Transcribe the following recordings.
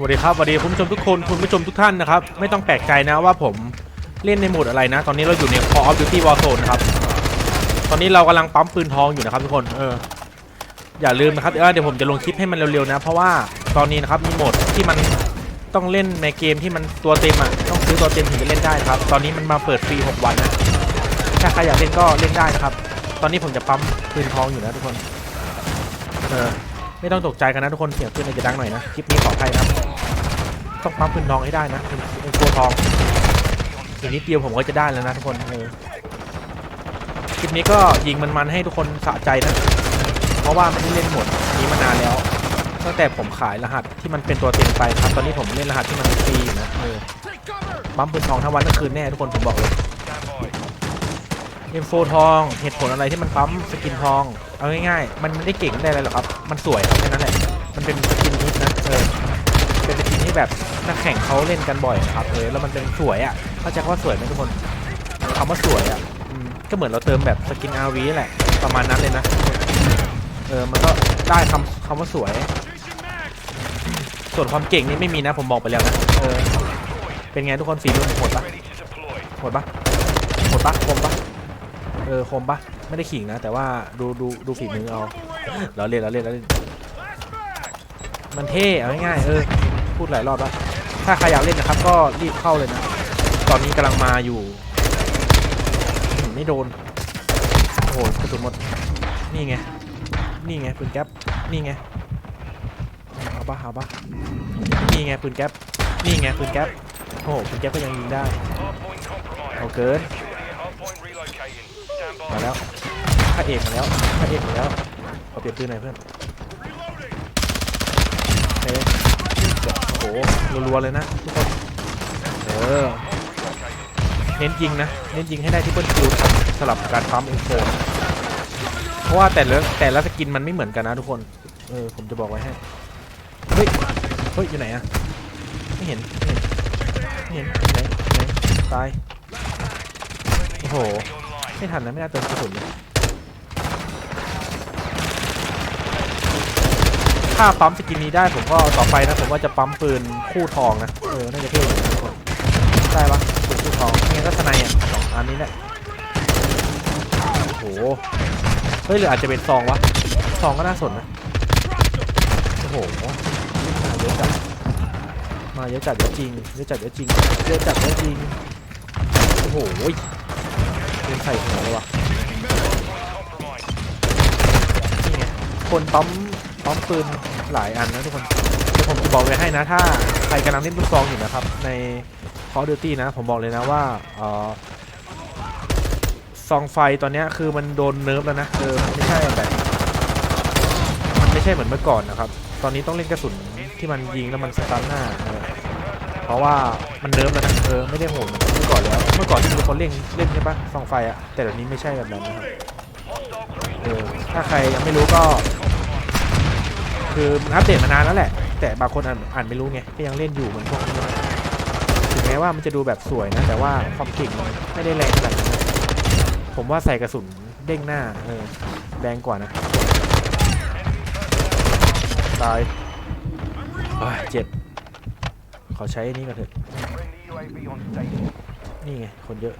สวัสดีครับสวัสดีคุณผู้ชมทุกคนคุณผู้ชมทุกท่านนะครับ ไม่ต้องแปลกใจนะว่าผมเล่นในโหมดอะไรนะ ตอนนี้เราอยู่ใน Call of Duty Warzone นะครับ ตอนนี้เรากำลังปั๊มปืนทองอยู่นะครับทุกคนเอออย่าลืมนะครับเดี๋ยวผมจะลงคลิปให้มันเร็วๆนะ เพราะว่าตอนนี้นะครับมีโหมดที่มันต้องเล่นในเกมที่มันตัวเต็มอะต้องซื้อตัวเต็มถึงจะเล่นได้ครับ ตอนนี้มันมาเปิดฟรี6วันนะถ้าใครอยากเล่นก็เล่นได้นะครับ ตอนนี้ผมจะปั๊มปืนทองอยู่นะทุกคนเออไม่ต้องตกใจกันนะทุกคนเสียงปืนอาจจะดังหน่อยนะคลิปนี้ขออภัยนะครับ ต้องปั๊มปืนทองให้ได้นะเป็นเป็นตัวทองอีกนิดเดียวผมก็จะได้แล้วนะทุกคนเออคลิปนี้ก็ยิงมันๆให้ทุกคนสะใจนะ เพราะว่าไม่ได้เล่นหมดนี้มานานแล้ว ตั้งแต่ผมขายรหัสที่มันเป็นตัวเต็มไปครับ ตอนนี้ผมเล่นรหัสที่มันฟรีอยู่นะเออปั๊มปืนทองทั้งวันทั้งคืนแน่ทุกคนผมบอกเลยเอ็มโฟทองเหตุผลอะไรที่มันปั๊มสกินทอง เอาง่ายๆ มันไม่ได้เก่งได้อะไรหรอกครับ มันสวยแค่นั้นแหละ มันเป็นสกินฮิตนะเออ แบบนักแข่งเขาเล่นกันบ่อยนะครับเออแล้วมันเป็นสวยอะเข้าใจคำว่าสวยไหมทุกคนคำว่าสวยอะก็เหมือนเราเติมแบบสกิน RV แหละ ประมาณนั้นเลยนะ เออ มันก็ได้คำคำว่าสวย ส่วนความเก่งนี่ไม่มีนะ ผมบอกไปแล้วนะ เออ เป็นไงทุกคนฝีมือโหดปะโหดปะโหดปะคมปะเออคมปะไม่ได้ขิงนะ แต่ว่าดูดูดูฝีมือเอาเราเล่นเราเล่นเราเล่นมันเท่เอาง่ายๆเออ พูดหลายรอบแล้ว ถ้าใครอยากเล่นนะครับ ก็รีบเข้าเลยนะ ตอนนี้กำลังมาอยู่ไม่โดน โอ้โหกระสุนหมด นี่ไง นี่ไงปืนแก๊ป นี่ไง เอาปะเอาปะนี่ไงปืนแก๊ป นี่ไงปืนแก๊ป โอ้โหปืนแก๊ปก็ยังยิงได้ เอาเกินมาแล้วพระเอกมาแล้วพระเอกมาแล้วขอเปลี่ยนปืนหน่อยเพื่อน โอเค โอ้โหรัวๆเลยนะทุกคนเออเน้นยิงนะเน้นยิงให้ได้ที่เปิลคิวสลับการปั๊มเอ็นโฟเพราะว่าแต่ละแต่ละสกินมันไม่เหมือนกันนะทุกคนเออผมจะบอกไว้ให้เฮ้ยเฮ้ยอยู่ไหนอะไม่เห็นไม่เห็นไม่เห็นไหนไหนตายโอ้โหไม่ทันนะไม่น่าเติมกระสุนเลย ถ้าปั๊มสกินนี้ได้ผมก็ต่อไปนะผมว่าจะปั๊มปืนคู่ทองนะเออน่าจะเท่ทุกคนได้ปะปืนคู่ทองไม่งั้นก็สไนอะสองอันนี้แหละโอ้โหเฮ้ยหรืออาจจะเป็นซองวะซองก็น่าสนนะโอ้โหมาเยอะจัดมาเยอะจัดเยอะจริงเยอะจัดเยอะจริงเยอะจัดเยอะจริงโอ้โหเป็นใส่หัวเลยวะนี่ไงคนปั๊ม ร้อมปืนหลายอันนะทุกคนเดี๋ยวผมจะบอกเลยให้นะ ถ้าใครกำลังเล่นลูกซองอยู่นะครับ ใน Call of Duty นะ ผมบอกเลยนะว่าเออซองไฟตอนนี้คือมันโดนเนิร์ฟแล้วนะเออมันไม่ใช่แบบมันไม่ใช่เหมือนเมื่อก่อนนะครับ ตอนนี้ต้องเล่นกระสุนที่มันยิงแล้วมันสตาร์ทหน้าเออเพราะว่ามันเนิร์ฟแล้วนะเออไม่ได้โหดเหมือนเมื่อก่อนแล้วเมื่อก่อนที่มีคนเล่นเล่นใช่ปะซองไฟอะแต่เดี๋ยวนี้ไม่ใช่แบบนั้นนะครับเออถ้าใครยังไม่รู้ก็ คือมันอัปเดตมานานแล้วแหละ แต่บางคนอ่านไม่รู้ไงก็ยังเล่นอยู่เหมือนพวกนี้ถึงแม้ว่ามันจะดูแบบสวยนะ แต่ว่าความเก่งไม่ได้แรงขนาดนั้นผมว่าใส่กระสุนเด้งหน้าเออแรงกว่านะตายเจ็บ ขอใช้อนนี้ก่อนเถอะ นี่ไง คนเยอะ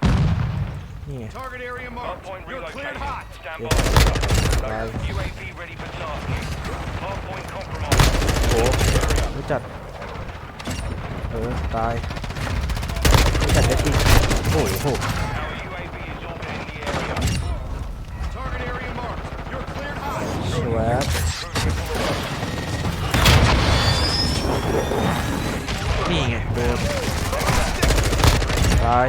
นี่ไง Target area marked. You're cleared hot. ตายโอ้รู้จัด เออ ตายรู้จัดได้จริงโอ้โห Target area marked. You're cleared hot. สวบนี่ไงเดิมตาย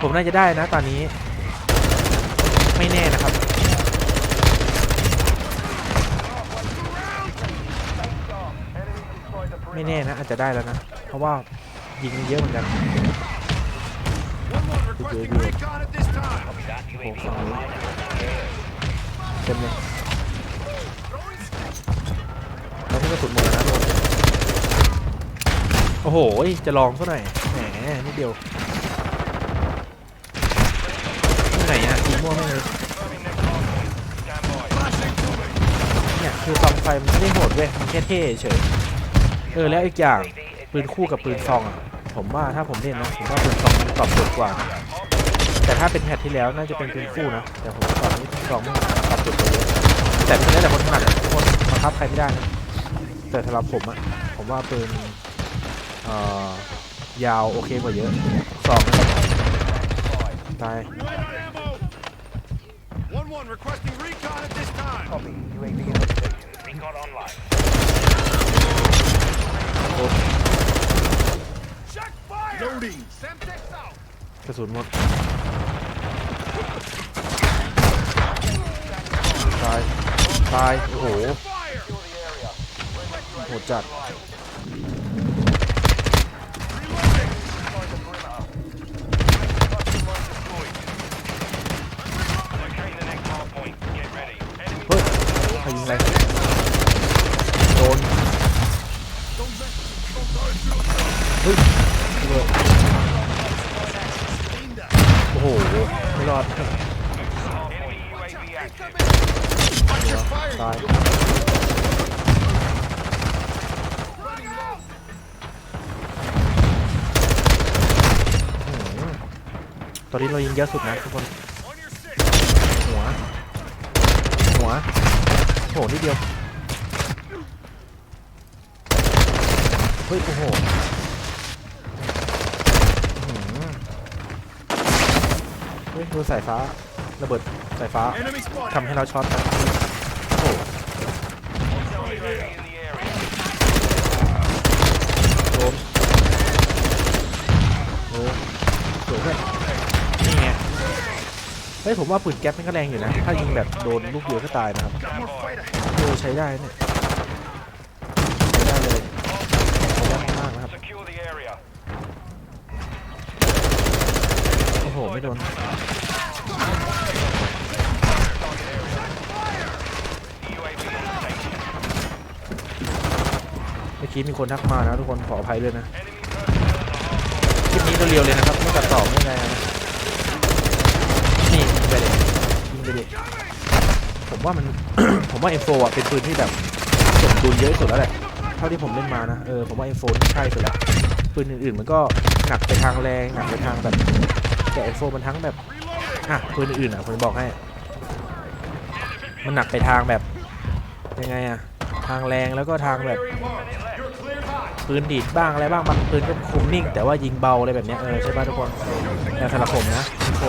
ผมน่าจะได้นะตอนนี้ ไม่แน่นะครับ ไม่แน่นะ อาจจะได้แล้วนะ เพราะว่ายิงเยอะเหมือนกัน One more requesting good. recon at this time. โอ้โหฝั่งเต็มเลยเราที่กระสุนหมดแล้วนะโดนโอ้โห จะลองซะหน่อย แหมนิดเดียวที่ไหนอะยิง มั่วไม่เลยเนี่ยคือซองไฟมันไม่ได้โหดเว้ยมันแค่เท่เฉยเออแล้วอีกอย่างปืนคู่กับปืนซองอะผมว่าถ้าผมเล่นนะผมว่าปืนซองมันตอบโจทย์กว่า แต่ถ้าเป็นแพทที่แล้วน่าจะเป็นปืนคู่นะแต่ผมตอนนี้ปืนซองมันตอบโจทย์กว่าเยอะแต่เป็นแล้แต่คนถนัดคนบังคับใครไม่ได้นะแต่สำหรับผมอะผมว่าปืนยาวโอเคกว่าเยอะซองตาย One one requesting recon at this time. Copy. UAV in station. Recon online. Check fire. Loading. Semtex out. กระสุนหมดตายตายโอ้โห Fire. โหดจัด Locating ใครยิงอะไรโดนเฮ้ยโอ้โหไม่รอดตายตอนนี้เรายิงเยอะสุดนะทุกคน หัว หัว โหนิดเดียว เฮ้ย โอ้โหอื้อหือเฮ้ยดูสายฟ้า ระเบิดสายฟ้า Enemy spotted. ทำให้เราช็อตนะโอ้โห UAV in the area. โดนเออสวยเพื่อนนี่ไง เฮ้ยผมว่าปืนแก๊ปมันก็แรงอยู่นะ ถ้ายิงแบบโดนลูกเดียวก็ตายนะครับ Got more fighter. เออใช้ได้เนี่ยใช้ได้เลยใช้ได้มากนะครับ โอ้โห ไม่โดนเมื่อกี้มีคนทักมานะทุกคนขออภัยด้วยนะ คลิปนี้เร็วเลยนะครับ ไม่ตัดต่อไม่อะไรนะนี่ยิงไปเลย ไปเลยผมว่ามัน ผมว่า M4 อะเป็นปืนที่แบบสมดุลเยอะที่สุดแล้วแหละเท่าที่ผมเล่นมานะเออผมว่า M4 ใช่สุดแล้วปืนอื่นๆ มันก็หนักไปทางแรงหนักไปทางแบบแต่ M4 มันทั้งแบบอะปืนอื่นอะผมบอกให้ มันหนักไปทางแบบยังไงอะทางแรงแล้วก็ทางแบบปืนดีดบ้างอะไรบ้างบางปืนก็คุมนิ่ง แต่ว่ายิงเบาอะไรแบบนี้เออใช่ป่ะทุกคนแต่สำหรับผมนะโฟ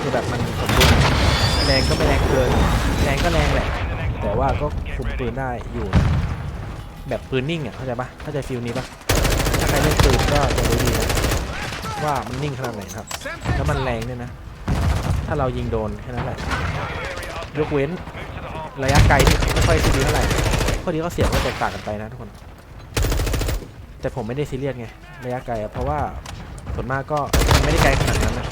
คือแบบมันสมดุล แรงก็ไม่แรงเกิน แรงก็แรงแหละ แต่ว่าก็คุมปืนได้อยู่ แบบปืนนิ่งอะเข้าใจปะเข้าใจฟิลนี้ปะถ้าใครเล่นปืนก็จะรู้ดีนะว่ามันนิ่งขนาดไหนครับ แล้วมันแรงด้วยนะ ถ้าเรายิงโดนแค่นั้นแหละ ยกเว้นระยะไกลที่ไม่ค่อยซีเรียสเท่าไหร่ข้อดีข้อเสียงก็แตกต่างกันไปนะทุกคน แต่ผมไม่ได้ซีเรียสไงระยะไกลอะเพราะว่า ส่วนมากก็ไม่ได้ไกลขนาดนั้นนะ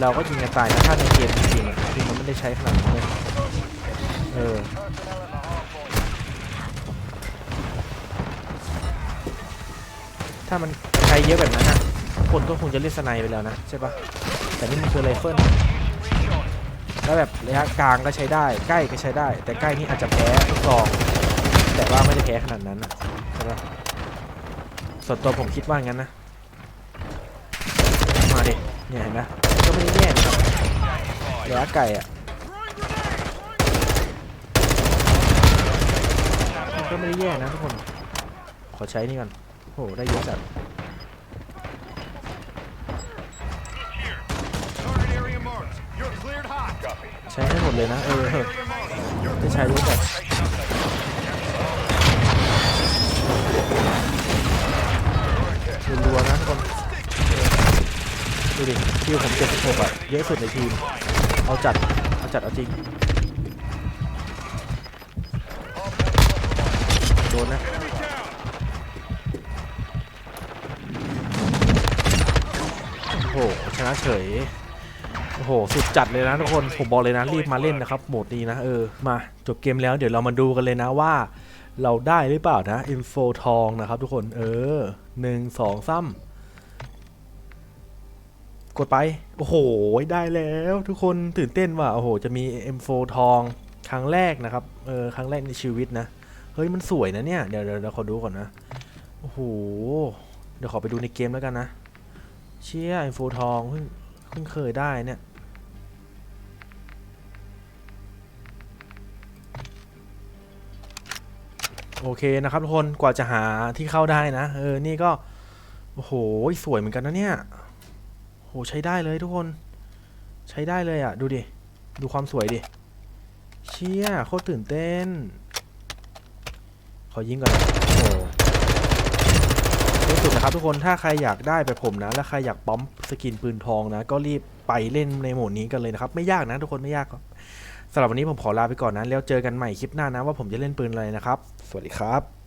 เราก็ยิงกันตายนะถ้าในเกมจริงๆอะคือมันไม่ได้ใช้ขนาดนั้นเลยเออถ้ามันใช้เยอะแบบนั้นอะคนก็คงจะเล่นสไนไปแล้วนะใช่ปะแต่นี่มันคือไรเฟิลแล้วแบบระยะกลางก็ใช้ได้ ใกล้ก็ใช้ได้ แต่ใกล้นี่อาจจะแพ้ลูกซองแต่ว่าไม่ได้แพ้ขนาดนั้นนะใช่ปะส่วนตัวผมคิดว่างั้นนะ มาดิเนี่ยเห็นไหมก็ไม่ได้แย่นะครับระไกลอะมันก็ไม่ได้แย่นะทุกคน ขอใช้นี่ก่อนโอ้โหได้เยอะจัดใช้ให้หมดเลยนะ เออ Area marked. You're ได้ใช้เยอะจัดรัวๆนะทุกคน ดูดิคิวผม76อะเยอะสุดในทีม เอาจัด เอาจัด เอาจริง โดนนะโอ้โห ชนะเฉย โอ้โห สุดจัดเลยนะทุกคน ผมบอกเลยนะ รีบมาเล่นนะครับ โหมดนี้นะ เออ มา จบเกมแล้วเดี๋ยวเรามาดูกันเลยนะว่าเราได้หรือเปล่านะอินโฟทองนะครับทุกคนเออหนึ่งสองซ้ำ กดไป โอ้โห ได้แล้วทุกคนตื่นเต้นว่ะ โอ้โห จะมี M4 ทองครั้งแรกนะครับ เออ ครั้งแรกในชีวิตนะ เฮ้ย มันสวยนะเนี่ย เดี๋ยวเดี๋ยวเราขอดูก่อนนะ โอ้โห เดี๋ยวขอไปดูในเกมแล้วกันนะ เชี่ยไอโฟทองเพิ่งเพิ่งเคยได้เนี่ย โอเคนะครับทุกคน กว่าจะหาที่เข้าได้นะ เออ นี่ก็ โอ้โห สวยเหมือนกันนะเนี่ย โหใช้ได้เลยทุกคนใช้ได้เลยอะ ดูดิ ดูความสวยดิ เชี่ยโคตรตื่นเต้น ขอยิงก่อนนะโอ้โหที่สุดนะครับทุกคนถ้าใครอยากได้แบบผมนะ และใครอยากป๊อมสกินปืนทองนะ ก็รีบไปเล่นในโหมดนี้กันเลยนะครับ ไม่ยากนะทุกคนไม่ยากสำหรับวันนี้ผมขอลาไปก่อนนะ แล้วเจอกันใหม่คลิปหน้านะว่าผมจะเล่นปืนอะไรนะครับ สวัสดีครับ